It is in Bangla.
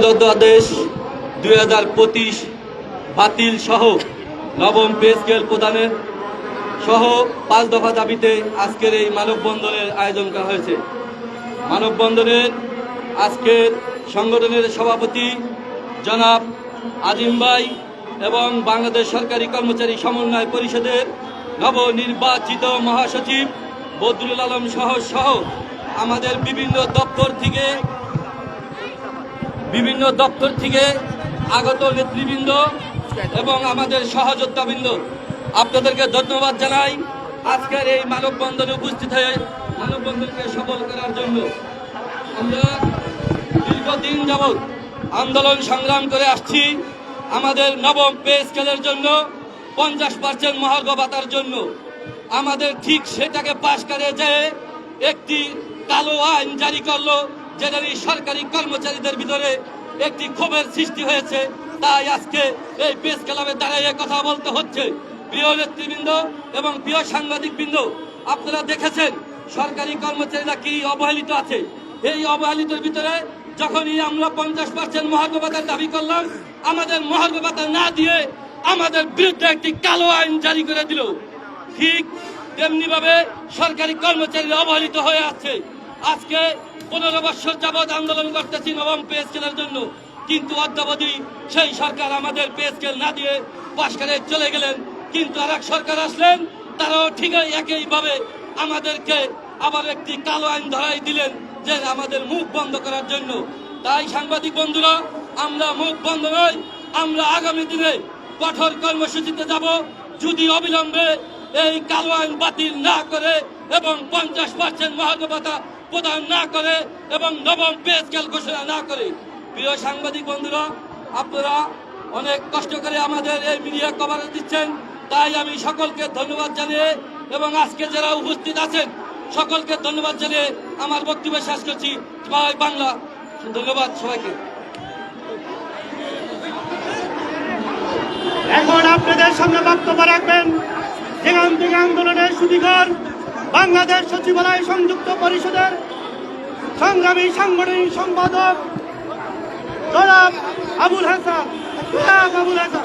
অধ্যাদেশ দুই হাজার পঁচিশ বাতিল সহ নবম পে স্কেল প্রদানের সহ পাঁচ দফা দাবিতে আজকের এই মানববন্ধনের আয়োজন করা হয়েছে। মানববন্ধনের আজকের সংগঠনের সভাপতি জনাব আজিম ভাই এবং বাংলাদেশ সরকারি কর্মচারী সমন্বয় পরিষদের নবনির্বাচিত মহাসচিব বদরুল আলম সহ সহ আমাদের বিভিন্ন দপ্তর থেকে বিভিন্ন দপ্তর থেকে আগত নেতৃবৃন্দ এবং আমাদের সহযোদ্ধাবৃন্দ, আপনাদেরকে ধন্যবাদ জানাই। আজকের এই মানববন্ধনে উপস্থিত হয়ে মানববন্ধনকে সফল করার জন্য আমরা দীর্ঘদিন যাবৎ আন্দোলন সংগ্রাম করে আসছি। আমাদের নবম পে স্কেলের জন্য, পঞ্চাশ পার্সেন্ট মহার্ঘ ভাতার জন্য। আমাদের ঠিক সেটাকে পাশ করে যে একটি কালো আইন জারি করল। নিয়ে সরকারি কর্মচারীদের ভিতরে একটি ক্ষোভের সৃষ্টি হয়েছে, তাই আজকে এই প্রেস ক্লাবে দাঁড়িয়ে কথা বলতে হচ্ছে। প্রিয় নেতৃবৃন্দ এবং প্রিয় সাংবাদিক বৃন্দ আপনারা দেখেছেন সরকারি কর্মচারীরা কি অবহেলিত আছে? এই অবহেলিতের ভিতরে যখনই আমরা পঞ্চাশ পার্সেন্ট মহার্ঘ ভাতার দাবি করলাম, আমাদের মহার্ঘ ভাতা না দিয়ে আমাদের বিরুদ্ধে একটি কালো আইন জারি করে দিল। ঠিক তেমনি ভাবে সরকারি কর্মচারীরা অবহেলিত হয়ে আছে। আজকে পনেরো বছর যাবৎ আন্দোলন করতেছি নবম পে স্কেলের জন্য। কিন্তু অদ্যাবধি সেই সরকার আমাদের পে স্কেল না দিয়ে পাশ করে চলে গেলেন। কিন্তু আর এক সরকার আসলেন, তারাও ঠিকই একইভাবে আমাদেরকে আবার একটি কালো আইন ধরাই দিলেন যে আমাদের মুখ বন্ধ করার জন্য। তাই সাংবাদিক বন্ধুরা, আমরা মুখ বন্ধ নয় আমরা আগামী দিনে কঠোর কর্মসূচিতে যাব। যদি অবিলম্বে এই কালো আইন বাতিল না করে এবং পঞ্চাশ পার্সেন্ট মহার্ঘ প্রদান না করে এবং নবম পে স্কেল ঘোষণা না করে। প্রিয় সাংবাদিক বন্ধুরা, আপনারা অনেক কষ্ট করে আমাদের এই মিডিয়া কভারেজ দিচ্ছেন। তাই আমি সকলকে ধন্যবাদ জানিয়ে এবং আজকে যারা উপস্থিত আছেন, সকলকে ধন্যবাদ জানিয়ে আমার বক্তব্য শেষ করছি। জয় বাংলা। ধন্যবাদ সবাইকে। এখন আপনাদের সামনে বক্তব্য রাখবেন। যেখান থেকে আন্দোলনের সুদীঘর বাংলাদেশ সচিবালয় সংযুক্ত পরিষদের সংগ্রামী সাংগঠনিক সম্পাদক জনাব আবুল হাসান। আবুল হাসান।